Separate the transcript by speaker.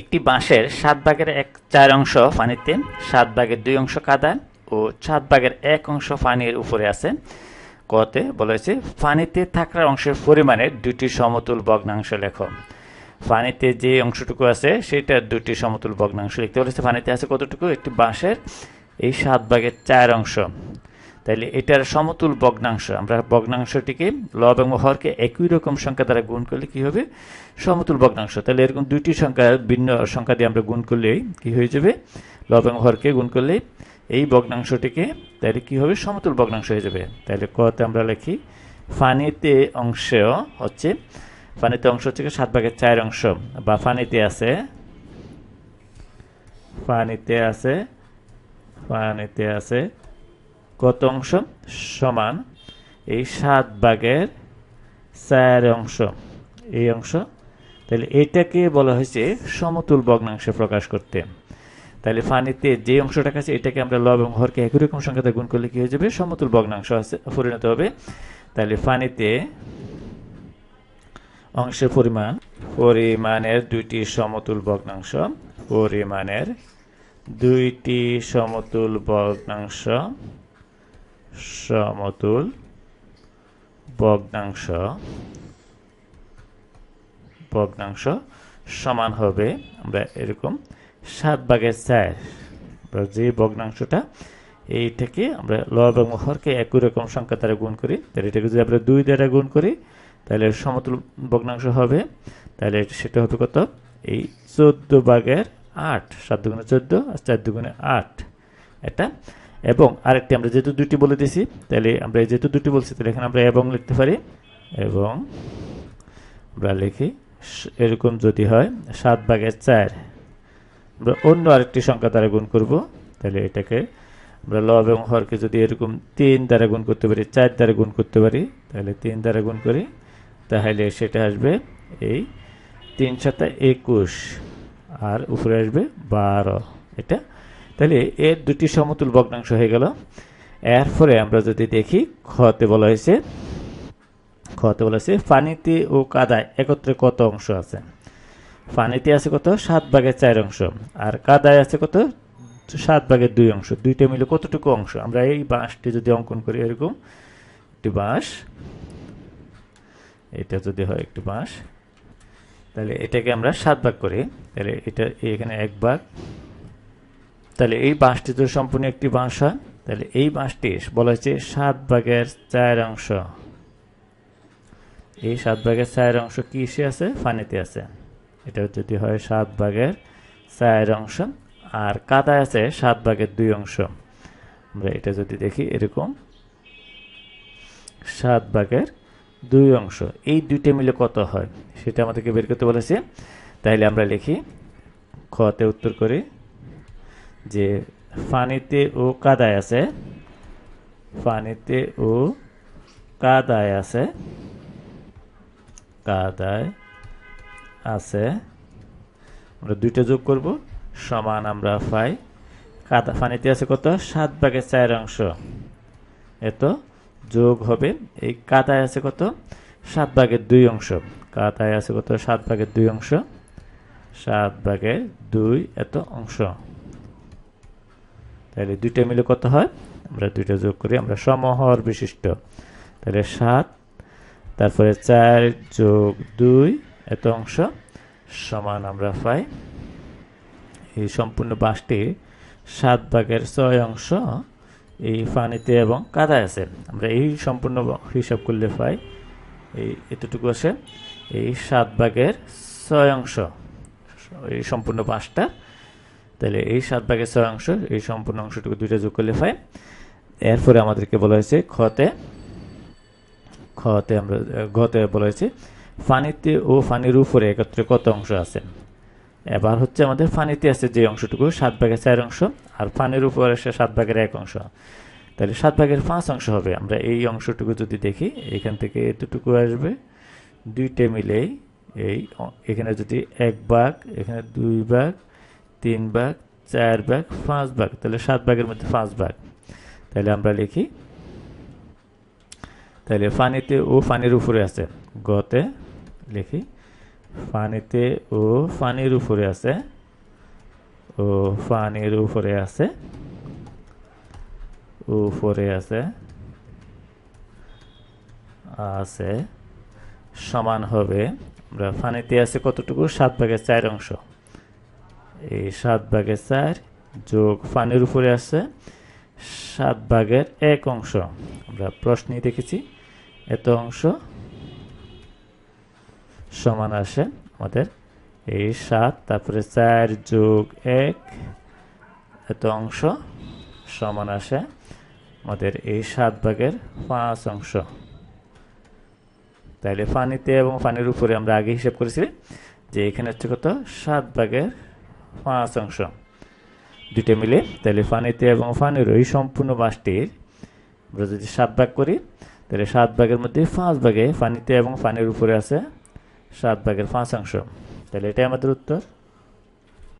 Speaker 1: একটি বাঁশের সাত ভাগের এক চার অংশ পানিতে, সাত ভাগের দুই অংশ কাদা ও সাত ভাগের এক অংশ পানির উপরে আছে। কতে বলা হয়েছে, পানিতে থাকার অংশের পরিমাণের দুটি সমতুল ভগ্নাংশ লেখো। পানিতে যে অংশটুকু আছে, সেটা দুটি সমতুল ভগ্নাংশ লিখতে বলেছে। পানিতে আছে কতটুকু? একটি বাঁশের এই সাত ভাগের চার অংশ। তাইলে এটার সমতুল ভগ্নাংশ, আমরা ভগ্নাংশটিকে লব এবং হরকে একই রকম সংখ্যা দ্বারা গুণ করলে কি হবে? সমতুল ভগ্নাংশ। তাহলে এরকম দুইটি সংখ্যা, ভিন্ন সংখ্যা দিয়ে আমরা গুণ করলে কি হয়ে যাবে? লব এবং হরকে গুণ করলে এই ভগ্নাংশটিকে তাহলে কি হবে? সমতুল ভগ্নাংশ হয়ে যাবে। তাহলে কতে আমরা লিখি, ফানিতে অংশ হচ্ছে, ফানিতে অংশ হচ্ছে সাত ভাগের চার অংশ, বা ফানিতে আছে ফানিতে আছে ফানিতে আছে কত অংশ? সমান এই সাত ভাগের চার অংশ। এই অংশ। তাহলে এটাকে বলা হয়েছে সমতুল ভগ্নাংশ প্রকাশ করতে। তাহলে ফানিতে যে অংশটা আছে এটাকে আমরা লব এবং হরকে একই রকম সংখ্যাতে গুণ করলে কি হয়ে যাবে? সমতুল ভগ্নাংশ আছে, পরিণত হবে। তাহলে ফানিতে অংশের পরিমাণ, পরিমাণের দুইটি সমতুল ভগ্নাংশ, পরিমাণের দুইটি সমতুল ভগ্নাংশ সমতুল ভগ্নাংশ ভগ্নাংশ সমান হবে আমরা এরকম সাত ভাগের চার। যে ভগ্নাংশটা এই থেকে আমরা লব এবং হরকে একই রকম সংখ্যা দ্বারা গুণ করি, তাহলে এটাকে যদি আমরা দুই দ্বারা গুণ করি, তাহলে সমতুল ভগ্নাংশ হবে, তাহলে সেটা হবে কত? এই চোদ্দ ভাগের আট, সাত দুগুণে চোদ্দ আর চার দুগুণে আট। এটা এবং আরেকটি আমরা যেহেতু দুটি বলে দিয়েছি, তাহলে আমরা যেহেতু দুটি বলছি, তাহলে এখানে আমরা এবং লিখতে পারি। এবং আমরা লিখি, এরকম যদি হয়, সাত ভাগের চার। আমরা অন্য আরেকটি সংখ্যা দ্বারা গুণ করব, তাহলে এটাকে আমরা লব এবং হরকে যদি এরকম তিন দ্বারা গুণ করতে পারি, চার দ্বারা গুণ করতে পারি, তাহলে তিন দ্বারা গুণ করি, তাহলে সেটা আসবে এই তিন সাতা একুশ। আর উপরে আসবে বারো। এটা তাহলে এর দুটি সমতুল ভগ্নাংশ হয়ে গেল। এরপরে আমরা যদি দেখি খতে বলা হয়েছে খতে বলা হয়েছে পানিতে ও কাদায় একত্রে কত অংশ আছে? পানিতে আছে কত? সাত ভাগের চার অংশ। আর কাদায় আছে কত? সাত ভাগের দুই অংশ। দুইটা মিলে কতটুকু অংশ? আমরা এই বাঁশটি যদি অঙ্কন করি এরকম, একটি বাঁশ, এটা যদি হয় একটি বাঁশ, তাহলে এটাকে আমরা সাত ভাগ করি। তাহলে এটা এখানে এক ভাগ তাহলে এই বাঁশটি তো সম্পূর্ণ একটি বাঁশ হয় তাহলে এই বাঁশটি বলা হয়েছে সাত ভাগের চার অংশ। এই সাত ভাগের চার অংশ কিসে আছে? ফানিতে আছে। এটা যদি হয় সাত ভাগের চার অংশ। আর কাদায় আছে সাত ভাগের দুই অংশ। আমরা এটা যদি দেখি, এরকম। সাত ভাগের দুই অংশ। এই দুইটা মিলে কত হয়? সেটা আমাদেরকে বের করতে বলেছে। তাইলে আমরা লিখি খতে উত্তর করি যে ফানিতে ও কাদায় আছে। ফানিতে ও কাদায় আছে। কাদায় আছে। আমরা দুইটা যোগ করব। সমান আমরা পাই কাদা ফানিতে আছে কত? সাত ভাগের চার অংশ। এত যোগ হবে। এই কাদায় আছে কত? সাত ভাগের দুই অংশ। কাদায় আছে কত? সাত ভাগের দুই অংশ। সাত ভাগের দুই এত অংশ। তাহলে দুইটা মিলে কত হয়? আমরা দুইটা যোগ করি, আমরা সমহর বিশিষ্ট। তাহলে সাত, তারপরে চার যোগ দুই, এত অংশ সমান আমরা পাই। এই সম্পূর্ণ বাসটি সাত ভাগের ছয় অংশ এই পানিতে এবং কাদায় আছে। আমরা এই সম্পূর্ণ হিসাব করলে পাই, এই এতটুকু আছে, এই সাত ভাগের ছয় অংশ। এই সম্পূর্ণ পাঁচটা তাহলে এই সাত ভাগের ছয় অংশ, এই সম্পূর্ণ অংশটুকু দুইটা যোগ করলে পাই এরপরে আমাদেরকে বলা হয়েছে খতে খতে আমরা, গতে বলা হয়েছে ফানিতে ও ফানির উপরে একত্রে কত অংশ আছে? এবার হচ্ছে আমাদের ফানিতে আছে যে অংশটুকু, সাত ভাগের চার অংশ, আর ফানির উপরে আসে সাত ভাগের এক অংশ। তাহলে সাত ভাগের পাঁচ অংশ হবে। আমরা এই অংশটুকু যদি দেখি, এখান থেকে এতটুকু আসবে, দুইটে মিলেই এই, এখানে যদি এক ভাগ, এখানে দুই ভাগ তিন ভাগ, চার ভাগ, পাঁচ ভাগ। তাহলে সাত ভাগের মধ্যে পাঁচ ভাগ। তাহলে আমরা লিখি, তাহলে ফানিতে ও ফানির উপরে আছে। গতে লিখি, পানিতে ও পানির উপরে আছে, ও পানির উপরে আছে উপরে আছে আছে, সমান হবে, আমরা পানিতে আছে কতটুকু? সাত ভাগের চার অংশ। এই সাত ভাগের চার যোগ পানির উপরে আছে সাত ভাগের এক অংশ। আমরা প্রশ্নে দেখেছি, এত অংশ সমান আসে আমাদের এই সাত, তারপরে চার যোগ এক, এত অংশ সমান আসে আমাদের এই সাত ভাগের পাঁচ অংশ। তাহলে পানিতে এবং পানির উপরে আমরা আগে হিসাব করেছি যে এখানে হচ্ছে কত? সাত ভাগের পাঁচ অংশ দুইটা মিলে তাহলে ফানিতে এবং ফানির ওই সম্পূর্ণ মাসটির আমরা যদি সাত ভাগ করি, তাহলে সাত ভাগের মধ্যে পাঁচ ভাগে ফানিতে এবং ফানির উপরে আছে সাত ভাগের পাঁচ অংশ। তাহলে এটাই আমাদের উত্তর।